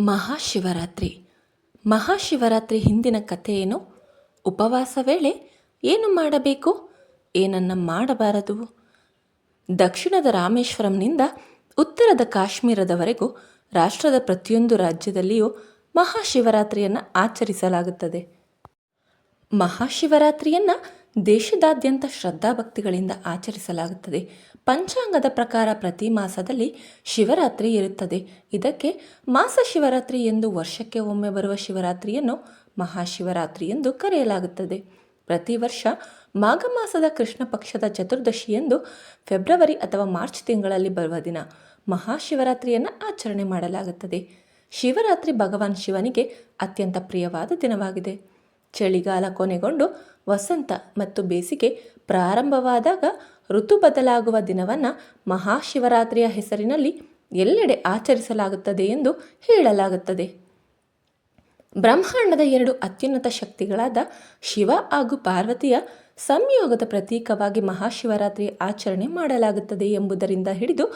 ಮಹಾಶಿವರಾತ್ರಿ. ಮಹಾಶಿವರಾತ್ರಿ ಹಿಂದಿನ ಕಥೆ ಏನು ಉಪವಾಸ ವೇಳೆ ಏನು ಮಾಡಬೇಕು? ಏನನ್ನ ಮಾಡಬಾರದು? ದಕ್ಷಿಣದ ರಾಮೇಶ್ವರಂನಿಂದ ಉತ್ತರದ ಕಾಶ್ಮೀರದವರೆಗೂ ರಾಷ್ಟ್ರದ ಪ್ರತಿಯೊಂದು ರಾಜ್ಯದಲ್ಲಿಯೂ ಮಹಾಶಿವರಾತ್ರಿಯನ್ನು ಆಚರಿಸಲಾಗುತ್ತದೆ. ಮಹಾಶಿವರಾತ್ರಿಯನ್ನು ದೇಶದಾದ್ಯಂತ ಶ್ರದ್ಧಾಭಕ್ತಿಗಳಿಂದ ಆಚರಿಸಲಾಗುತ್ತದೆ. ಪಂಚಾಂಗದ ಪ್ರಕಾರ ಪ್ರತಿ ಮಾಸದಲ್ಲಿ ಶಿವರಾತ್ರಿ ಇರುತ್ತದೆ. ಇದಕ್ಕೆ ಮಾಸ ಶಿವರಾತ್ರಿ ಎಂದು ವರ್ಷಕ್ಕೆ ಒಮ್ಮೆ ಬರುವ ಶಿವರಾತ್ರಿಯನ್ನು ಮಹಾಶಿವರಾತ್ರಿ ಎಂದು ಕರೆಯಲಾಗುತ್ತದೆ. ಪ್ರತಿ ವರ್ಷ ಮಾಘ ಮಾಸದ ಕೃಷ್ಣ ಪಕ್ಷದ ಚತುರ್ದಶಿಯಂದು ಫೆಬ್ರವರಿ ಅಥವಾ ಮಾರ್ಚ್ ತಿಂಗಳಲ್ಲಿ ಬರುವ ದಿನ ಮಹಾಶಿವರಾತ್ರಿಯನ್ನು ಆಚರಣೆ ಮಾಡಲಾಗುತ್ತದೆ. ಶಿವರಾತ್ರಿ ಭಗವಾನ್ ಶಿವನಿಗೆ ಅತ್ಯಂತ ಪ್ರಿಯವಾದ ದಿನವಾಗಿದೆ. ಚಳಿಗಾಲ ಕೊನೆಗೊಂಡು ವಸಂತ ಮತ್ತು ಬೇಸಿಗೆ ಪ್ರಾರಂಭವಾದಾಗ ಋತು ಬದಲಾಗುವ ದಿನವನ್ನು ಮಹಾಶಿವರಾತ್ರಿಯ ಹೆಸರಿನಲ್ಲಿ ಎಲ್ಲೆಡೆ ಆಚರಿಸಲಾಗುತ್ತದೆ ಎಂದು ಹೇಳಲಾಗುತ್ತದೆ. ಬ್ರಹ್ಮಾಂಡದ ಎರಡು ಅತ್ಯುನ್ನತ ಶಕ್ತಿಗಳಾದ ಶಿವ ಹಾಗೂ ಪಾರ್ವತಿಯ ಸಂಯೋಗದ ಪ್ರತೀಕವಾಗಿ ಮಹಾಶಿವರಾತ್ರಿ ಆಚರಣೆ ಮಾಡಲಾಗುತ್ತದೆ ಎಂಬುದರಿಂದ ಹಿಡಿದು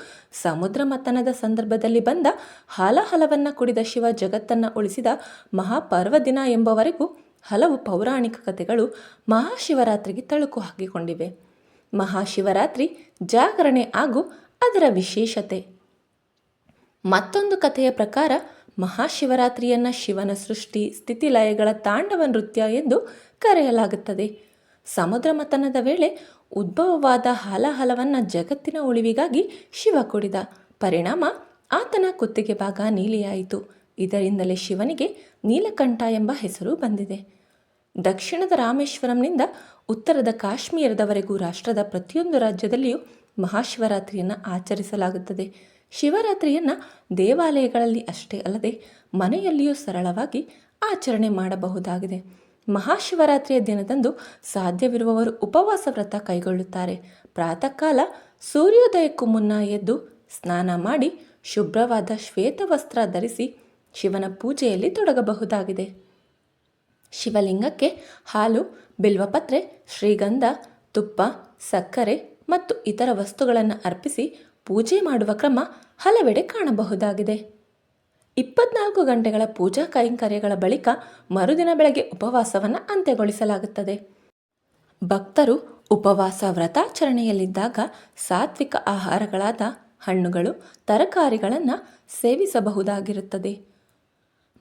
ಸಮುದ್ರ ಮಥನದ ಸಂದರ್ಭದಲ್ಲಿ ಬಂದ ಹಾಲಹಲವನ್ನು ಕುಡಿದ ಶಿವ ಜಗತ್ತನ್ನು ಉಳಿಸಿದ ಮಹಾಪರ್ವ ದಿನ ಎಂಬವರೆಗೂ ಹಲವು ಪೌರಾಣಿಕ ಕಥೆಗಳು ಮಹಾಶಿವರಾತ್ರಿಗೆ ತಳುಕು ಹಾಕಿಕೊಂಡಿವೆ. ಮಹಾಶಿವರಾತ್ರಿ ಜಾಗರಣೆ ಹಾಗೂ ಅದರ ವಿಶೇಷತೆ. ಮತ್ತೊಂದು ಕಥೆಯ ಪ್ರಕಾರ ಮಹಾಶಿವರಾತ್ರಿಯನ್ನು ಶಿವನ ಸೃಷ್ಟಿ, ಸ್ಥಿತಿಲಯಗಳ ತಾಂಡವ ನೃತ್ಯ ಎಂದು ಕರೆಯಲಾಗುತ್ತದೆ. ಸಮುದ್ರ ಮಥನದ ವೇಳೆ ಉದ್ಭವವಾದ ಹಲಹಲವನ್ನು ಜಗತ್ತಿನ ಉಳಿವಿಗಾಗಿ ಶಿವ ಕುಡಿದ ಪರಿಣಾಮ ಆತನ ಕುತ್ತಿಗೆ ಭಾಗ ನೀಲಿಯಾಯಿತು. ಇದರಿಂದಲೇ ಶಿವನಿಗೆ ನೀಲಕಂಠ ಎಂಬ ಹೆಸರು ಬಂದಿದೆ. ದಕ್ಷಿಣದ ರಾಮೇಶ್ವರಂನಿಂದ ಉತ್ತರದ ಕಾಶ್ಮೀರದವರೆಗೂ ರಾಷ್ಟ್ರದ ಪ್ರತಿಯೊಂದು ರಾಜ್ಯದಲ್ಲಿಯೂ ಮಹಾಶಿವರಾತ್ರಿಯನ್ನು ಆಚರಿಸಲಾಗುತ್ತದೆ. ಶಿವರಾತ್ರಿಯನ್ನು ದೇವಾಲಯಗಳಲ್ಲಿ ಅಷ್ಟೇ ಅಲ್ಲದೆ ಮನೆಯಲ್ಲಿಯೂ ಸರಳವಾಗಿ ಆಚರಣೆ ಮಾಡಬಹುದಾಗಿದೆ. ಮಹಾಶಿವರಾತ್ರಿಯ ದಿನದಂದು ಸಾಧ್ಯವಿರುವವರು ಉಪವಾಸ ವ್ರತ ಕೈಗೊಳ್ಳುತ್ತಾರೆ. ಪ್ರಾತಃ ಕಾಲ ಸೂರ್ಯೋದಯಕ್ಕೂ ಮುನ್ನ ಎದ್ದು ಸ್ನಾನ ಮಾಡಿ ಶುಭ್ರವಾದ ಶ್ವೇತವಸ್ತ್ರ ಧರಿಸಿ ಶಿವನ ಪೂಜೆಯಲ್ಲಿ ತೊಡಗಬಹುದಾಗಿದೆ. ಶಿವಲಿಂಗಕ್ಕೆ ಹಾಲು, ಬಿಲ್ವಪತ್ರೆ, ಶ್ರೀಗಂಧ, ತುಪ್ಪ, ಸಕ್ಕರೆ ಮತ್ತು ಇತರ ವಸ್ತುಗಳನ್ನು ಅರ್ಪಿಸಿ ಪೂಜೆ ಮಾಡುವ ಕ್ರಮ ಹಲವೆಡೆ ಕಾಣಬಹುದಾಗಿದೆ. ಇಪ್ಪತ್ನಾಲ್ಕು ಗಂಟೆಗಳ ಪೂಜಾ ಕೈಂಕರ್ಯಗಳ ಬಳಿಕ ಮರುದಿನ ಬೆಳಗ್ಗೆ ಉಪವಾಸವನ್ನು ಅಂತ್ಯಗೊಳಿಸಲಾಗುತ್ತದೆ. ಭಕ್ತರು ಉಪವಾಸ ವ್ರತಾಚರಣೆಯಲ್ಲಿದ್ದಾಗ ಸಾತ್ವಿಕ ಆಹಾರಗಳಾದ ಹಣ್ಣುಗಳು, ತರಕಾರಿಗಳನ್ನು ಸೇವಿಸಬಹುದಾಗಿರುತ್ತದೆ.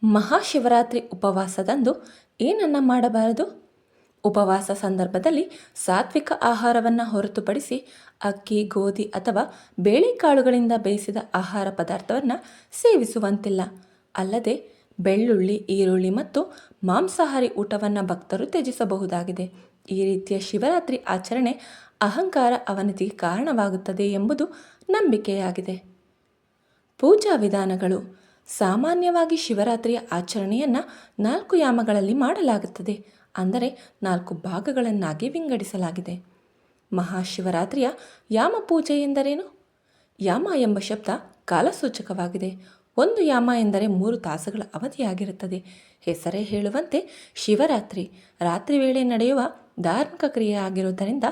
ಮಹಾಶಿವರಾತ್ರಿ ಉಪವಾಸದಂದು ಏನನ್ನ ಮಾಡಬಾರದು? ಉಪವಾಸ ಸಂದರ್ಭದಲ್ಲಿ ಸಾತ್ವಿಕ ಆಹಾರವನ್ನು ಹೊರತುಪಡಿಸಿ ಅಕ್ಕಿ, ಗೋಧಿ ಅಥವಾ ಬೇಳೆಕಾಳುಗಳಿಂದ ಬೇಯಿಸಿದ ಆಹಾರ ಪದಾರ್ಥವನ್ನು ಸೇವಿಸುವಂತಿಲ್ಲ. ಅಲ್ಲದೆ ಬೆಳ್ಳುಳ್ಳಿ, ಈರುಳ್ಳಿ ಮತ್ತು ಮಾಂಸಾಹಾರಿ ಊಟವನ್ನು ಭಕ್ತರು ತ್ಯಜಿಸಬಹುದಾಗಿದೆ. ಈ ರೀತಿಯ ಶಿವರಾತ್ರಿ ಆಚರಣೆ ಅಹಂಕಾರ ಅವನತಿಗೆ ಕಾರಣವಾಗುತ್ತದೆ ಎಂಬುದು ನಂಬಿಕೆಯಾಗಿದೆ. ಪೂಜಾ ವಿಧಾನಗಳು ಸಾಮಾನ್ಯವಾಗಿ ಶಿವರಾತ್ರಿಯ ಆಚರಣೆಯನ್ನು ನಾಲ್ಕು ಯಾಮಗಳಲ್ಲಿ ಮಾಡಲಾಗುತ್ತದೆ. ಅಂದರೆ ನಾಲ್ಕು ಭಾಗಗಳನ್ನಾಗಿ ವಿಂಗಡಿಸಲಾಗಿದೆ. ಮಹಾಶಿವರಾತ್ರಿಯ ಯಾಮ ಪೂಜೆ ಎಂದರೇನು? ಯಾಮ ಎಂಬ ಶಬ್ದ ಕಾಲಸೂಚಕವಾಗಿದೆ. ಒಂದು ಯಾಮ ಎಂದರೆ ಮೂರು ತಾಸುಗಳ ಅವಧಿಯಾಗಿರುತ್ತದೆ. ಹೆಸರೇ ಹೇಳುವಂತೆ ಶಿವರಾತ್ರಿ. ರಾತ್ರಿ ವೇಳೆ ನಡೆಯುವ ಧಾರ್ಮಿಕ ಕ್ರಿಯೆ ಆಗಿರುವುದರಿಂದ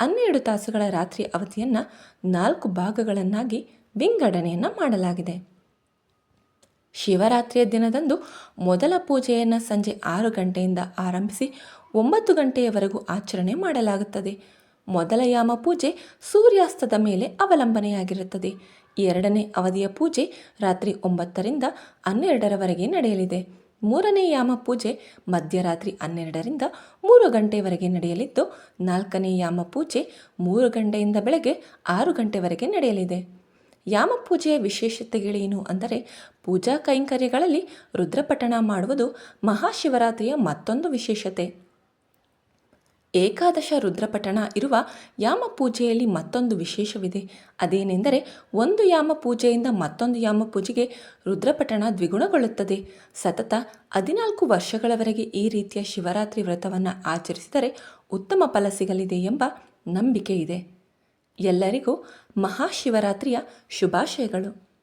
ಹನ್ನೆರಡು ತಾಸುಗಳ ರಾತ್ರಿ ಅವಧಿಯನ್ನು ನಾಲ್ಕು ಭಾಗಗಳನ್ನಾಗಿ ವಿಂಗಡಣೆಯನ್ನು ಮಾಡಲಾಗಿದೆ. ಶಿವರಾತ್ರಿಯ ದಿನದಂದು ಮೊದಲ ಪೂಜೆಯನ್ನು ಸಂಜೆ ಆರು ಗಂಟೆಯಿಂದ ಆರಂಭಿಸಿ ಒಂಬತ್ತು ಗಂಟೆಯವರೆಗೂ ಆಚರಣೆ ಮಾಡಲಾಗುತ್ತದೆ. ಮೊದಲ ಯಾಮ ಪೂಜೆ ಸೂರ್ಯಾಸ್ತದ ಮೇಲೆ ಅವಲಂಬನೆಯಾಗಿರುತ್ತದೆ. ಎರಡನೇ ಅವಧಿಯ ಪೂಜೆ ರಾತ್ರಿ ಒಂಬತ್ತರಿಂದ ಹನ್ನೆರಡರವರೆಗೆ ನಡೆಯಲಿದೆ. ಮೂರನೇ ಯಾಮ ಪೂಜೆ ಮಧ್ಯರಾತ್ರಿ ಹನ್ನೆರಡರಿಂದ ಮೂರು ಗಂಟೆವರೆಗೆ ನಡೆಯಲಿದ್ದು, ನಾಲ್ಕನೇ ಯಾಮ ಪೂಜೆ ಮೂರು ಗಂಟೆಯಿಂದ ಬೆಳಗ್ಗೆ ಆರು ಗಂಟೆವರೆಗೆ ನಡೆಯಲಿದೆ. ಯಾಮ ಪೂಜೆಯ ವಿಶೇಷತೆಗಳೇನು ಅಂದರೆ ಪೂಜಾ ಕೈಂಕರ್ಯಗಳಲ್ಲಿ ರುದ್ರಪಠಣ ಮಾಡುವುದು ಮಹಾಶಿವರಾತ್ರಿಯ ಮತ್ತೊಂದು ವಿಶೇಷತೆ. ಏಕಾದಶ ರುದ್ರಪಠಣ ಇರುವ ಯಾಮ ಪೂಜೆಯಲ್ಲಿ ಮತ್ತೊಂದು ವಿಶೇಷವಿದೆ. ಅದೇನೆಂದರೆ ಒಂದು ಯಾಮ ಪೂಜೆಯಿಂದ ಮತ್ತೊಂದು ಯಾಮ ಪೂಜೆಗೆ ರುದ್ರಪಠಣ ದ್ವಿಗುಣಗೊಳ್ಳುತ್ತದೆ. ಸತತ ಹದಿನಾಲ್ಕು ವರ್ಷಗಳವರೆಗೆ ಈ ರೀತಿಯ ಶಿವರಾತ್ರಿ ವ್ರತವನ್ನು ಆಚರಿಸಿದರೆ ಉತ್ತಮ ಫಲ ಸಿಗಲಿದೆ ಎಂಬ ನಂಬಿಕೆ ಇದೆ ಎಲ್ಲರಿಗೂ ಮಹಾಶಿವರಾತ್ರಿಯ ಶುಭಾಶಯಗಳು.